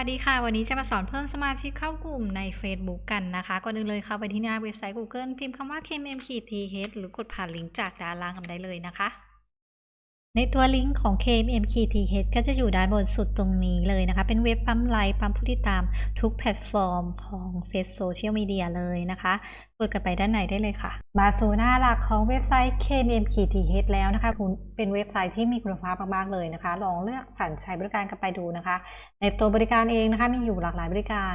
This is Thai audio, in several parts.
วัสดีค่ะ วันนี้จะมาสอนเพิ่มสมาชิกเข้ากลุ่มใน Facebook กันนะคะ ก่อนอื่นเลยเข้าไปที่หน้าเว็บไซต์ Google พิมพ์คำว่า kmm-th หรือกดผ่านลิงก์จากด้านล่างกันได้เลยนะคะ ในตัวลิงก์ของ kmm-th ก็จะอยู่ด้านบนสุดตรงนี้เลยนะคะ เป็นเว็บปั๊มไลค์ปั๊มผู้ติดตามทุกแพลตฟอร์มของเฟซโซเชียลมีเดียเลยนะคะกดกันไปด้านในได้เลยค่ะ มาสู่หน้าหลักของเว็บไซต์ kmm-th แล้วนะคะเป็นเว็บไซต์ที่มีคุณภาพมากๆเลยนะคะ ลองเลือกสรรใช้บริการกันไปดูนะคะ ในตัวบริการเองนะคะมีอยู่หลากหลายบริการ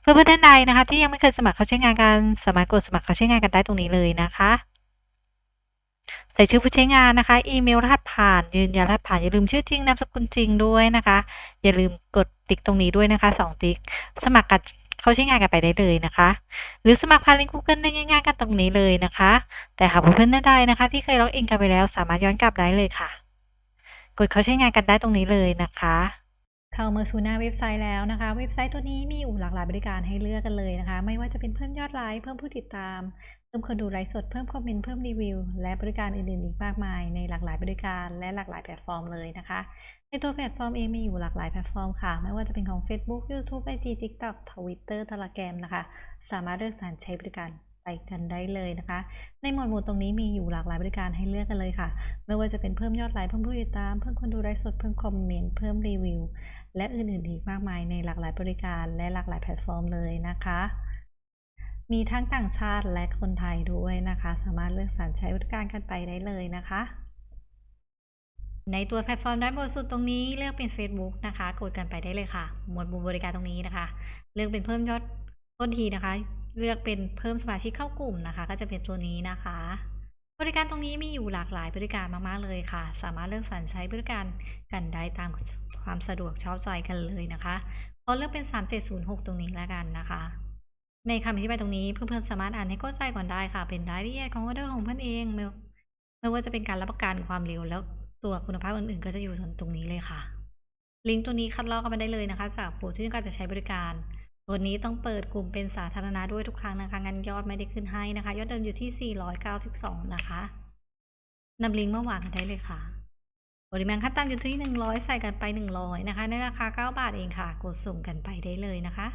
เพื่อนๆท่านใดนะคะ ที่ยังไม่เคยสมัครเข้าใช้งานกันสามารถกดสมัครเข้าใช้งานกันได้ตรงนี้เลยนะคะ ใส่ชื่อผู้ใช้งานนะคะ อีเมลรหัสผ่านยืนยันรหัสผ่านอย่าลืมชื่อจริงนามสกุลจริงด้วยนะคะ อย่าลืมกดติ๊กตรงนี้ด้วยนะคะสองติ๊กสมัครกันเขาใช้งานกันไปได้เลยนะคะ หรือสมัครผ่านลิงก์ Google ได้ง่ายๆกันตรงนี้เลยนะคะ แต่หากเพื่อนๆท่านใดนะคะ ที่เคยล็อกอินกันไปแล้วสามารถย้อนกลับได้เลยค่ะ กดเขาใช้งานกันได้ตรงนี้เลยนะคะ เข้ามาสู่หน้าเว็บไซต์แล้วนะคะ เว็บไซต์ตัวนี้มีอยู่หลากหลายบริการให้เลือกกันเลยนะคะ ไม่ว่าจะเป็นเพิ่มยอดไลค์เพิ่มผู้ติดตาม เพิ่มคนดูไลฟ์สดเพิ่มคอมเมนต์เพิ่มรีวิว และบริการอื่นๆอีกมากมาย ในหลากหลายบริการและหลากหลายแพลตฟอร์มเลยนะคะ ในตัวแพลตฟอร์มเองมีอยู่หลากหลายแพลตฟอร์มค่ะ ไม่ว่าจะเป็นของ Facebook YouTube IG TikTok Twitter Telegram นะคะ สามารถเลือกสรรใช้บริการไปกันได้เลยนะคะ ในหมวดหมู่ตรงนี้มีอยู่หลากหลายบริการให้เลือกกันเลยค่ะ ไม่ว่าจะเป็นเพิ่มยอดไลค์เพิ่มผู้ติดตาม เพิ่มคนดูไลฟ์สด เพิ่มคอมเมนต์ เพิ่มรีวิว และอื่นๆอีกมากมายในหลากหลายบริการและหลากหลายแพลตฟอร์มเลยนะคะ มีทั้งต่างชาติและคนไทยด้วยนะคะ สามารถเลือกสรรใช้บริการกันไปได้เลยนะคะ ในตัวแพลตฟอร์มด้านบนสุดตรงนี้เลือกเป็น Facebook นะคะ กดกันไปได้เลยค่ะ หมวดหมู่บริการตรงนี้นะคะ เลือกเป็นเพิ่มยอดต้นทีนะคะ เลือกเป็นเพิ่มสมาชิกเข้ากลุ่มนะคะ ก็จะเป็นตัวนี้นะคะ บริการตรงนี้มีอยู่หลากหลายบริการมากๆเลยค่ะ สามารถเลือกสรรใช้บริการกันได้ตามความสะดวกชอบใจกันเลยนะคะพอเลือกเป็น 3706 ตรงนี้แล้วกันนะคะ ในคำอธิบายตรงนี้เพื่อนๆสามารถอ่านให้เข้าใจก่อนได้ค่ะ เป็นรายละเอียดของออเดอร์ของเพื่อนเองไม่ไม่ว่าจะเป็นการรับประกันความเร็วแล้วตัวคุณภาพอื่นๆ ก็จะอยู่ตรงนี้เลยค่ะ ลิงก์ตัวนี้คัดลอกกันมาได้เลยนะคะ จากผู้ที่ต้องการจะใช้บริการ วนี้ต้องเปิดกลุ่มเป็นสาธารณะด้วยทุกครั้งนะคะ งั้นยอดไม่ได้ขึ้นให้นะคะ ยอดเดิมอยู่ที่ 492 นะคะนำลิงก์มาวางกันได้เลยค่ะปริมาณขั้นต่ำอยู่ที่ 100 ใส่กันไป 100 นะคะ ในราคา 9 บาทเองค่ะ กดส่งกันไปได้เลยนะคะ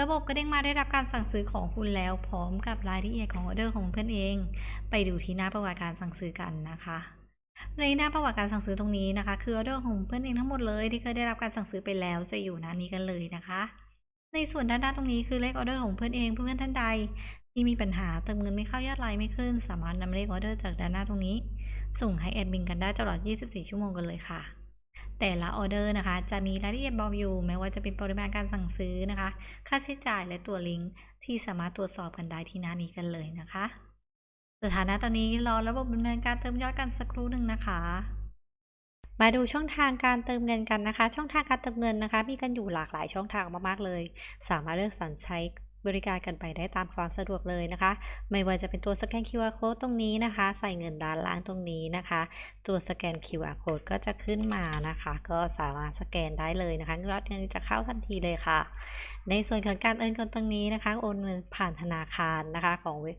ระบบก็เด้งมาได้รับการสั่งซื้อของคุณแล้ว พร้อมกับรายละเอียดของออเดอร์ของเพื่อนเอง ไปดูที่หน้าประวัติการสั่งซื้อกันนะคะในหน้าประวัติการสั่งซื้อตรงนี้นะคะ คือออเดอร์ของเพื่อนเองทั้งหมดเลยที่เคยได้รับการสั่งซื้อไปแล้วจะอยู่หน้านี้กันเลยนะคะ ในส่วนด้านหน้าตรงนี้คือเลขออเดอร์ของเพื่อนเองเพื่อนท่านใดที่มีปัญหาเติมเงินไม่เข้ายอดไลน์ไม่ขึ้น สามารถนำเลขออเดอร์จากด้านหน้าตรงนี้ ส่งให้แอดมินกันได้ตลอด 24 ชั่วโมงกันเลยค่ะ แต่ละออเดอร์นะคะ จะมีรายละเอียดบอกอยู่ไม่ว่าจะเป็นปริมาณการสั่งซื้อนะคะ ค่าใช้จ่ายและตัวลิงก์ที่สามารถตรวจสอบกันได้ที่หน้านี้กันเลยนะคะ สถานะตอนนี้รอระบบดำเนินการเติมยอดกันสักครู่หนึ่งนะคะ มาดูช่องทางการเติมเงินกันนะคะ ช่องทางการเติมเงินนะคะ มีกันอยู่หลากหลายช่องทางมากๆเลย สามารถเลือกสรรใช้บริการกันไปได้ตามความสะดวกเลยนะคะ ไม่ว่าจะเป็นตัวสแกน QR code ตรงนี้นะคะ ใส่เงินด้านล่างตรงนี้นะคะ ตัวสแกน QR code ก็จะขึ้นมานะคะ ก็สามารถสแกนได้เลยนะคะยอดเงินจะเข้าทันทีเลยค่ะ ในส่วนของการโอนเงินตรงนี้นะคะ โอนเงินผ่านธนาคารนะคะของเว็บ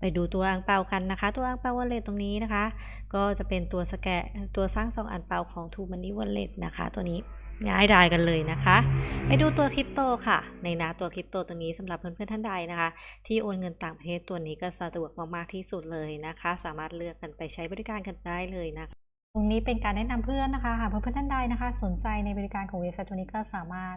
ไปดูตัวอ่างเปากันนะคะ ตัวอ่างเปาวอลเล็ตตรงนี้นะคะ ก็จะเป็นตัวสแกนตัวสร้างซองอ่างเปาของทูมันนี่วอลเล็ตนะคะ ตัวนี้ง่ายดายกันเลยนะคะ ไปดูตัวคริปโตค่ะ ในน้าตัวคริปโตตัวนี้สำหรับเพื่อนๆท่านใดนะคะ ที่โอนเงินต่างประเทศตัวนี้ก็สะดวกมากๆที่สุดเลยนะคะ สามารถเลือกกันไปใช้บริการกันได้เลยนะคะตรงนี้เป็นการแนะนำเพื่อนนะคะหากเพื่อนๆท่านใดนะคะ สนใจในบริการของเว็บไซต์ตัวนี้ก็สามารถ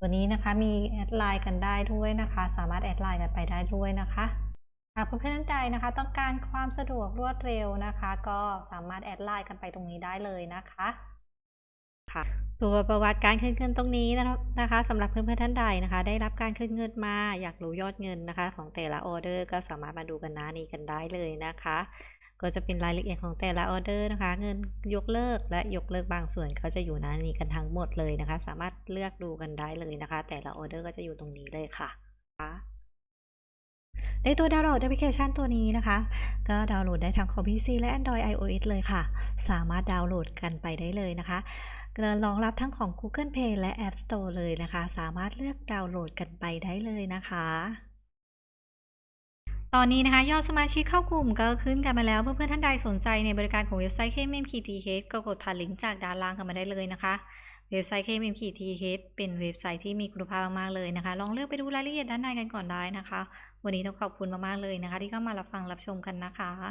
ตัวนี้นะคะมีแอดไลน์กันได้ด้วยนะคะ สามารถแอดไลน์กันไปได้ด้วยนะคะหากเพื่อนๆท่านใดนะคะ ต้องการความสะดวกรวดเร็วนะคะ ก็สามารถแอดไลน์กันไปตรงนี้ได้เลยนะคะค่ะตัวประวัติการคืนเงินตรงนี้นะคะสำหรับเพื่อนๆท่านใดนะคะ ได้รับการคืนเงินมาอยากรู้ยอดเงินนะคะ ของแต่ละออเดอร์ก็สามารถมาดูกันหน้านี้กันได้เลยนะคะ ก็จะเป็นรายละเอียดของแต่ละออเดอร์นะคะ เงินยกเลิกและยกเลิกบางส่วนก็จะอยู่หน้านี้กันทั้งหมดเลยนะคะ สามารถเลือกดูกันได้เลยนะคะ แต่ละออเดอร์ก็จะอยู่ตรงนี้เลยค่ะในตัวดาวน์โหลดแอปพลิเคชันตัวนี้นะคะ ก็ดาวน์โหลดได้ทั้งคอม PC และ Android iOS เลยค่ะ สามารถดาวน์โหลดกันไปได้เลยนะคะรองรับทั้งของ Google Play และ App Store เลยนะคะ สามารถเลือกดาวน์โหลดกันไปได้เลยนะคะ ตอนนี้นะคะยอดสมาชิกเข้ากลุ่มก็ขึ้นกันมาแล้วเพื่อนๆท่านใดสนใจในบริการของเว็บไซต์ KMMKTH ก็กดผ่านลิงก์จากด้านล่างกันมาได้เลยนะคะ เว็บไซต์ KMMKTH เป็นเว็บไซต์ที่มีคุณภาพมากๆเลยนะคะ ลองเลือกไปดูรายละเอียดด้านในกันก่อนได้นะคะ วันนี้ต้องขอบคุณมากๆเลยนะคะ ที่เข้ามารับฟังรับชมกันนะคะ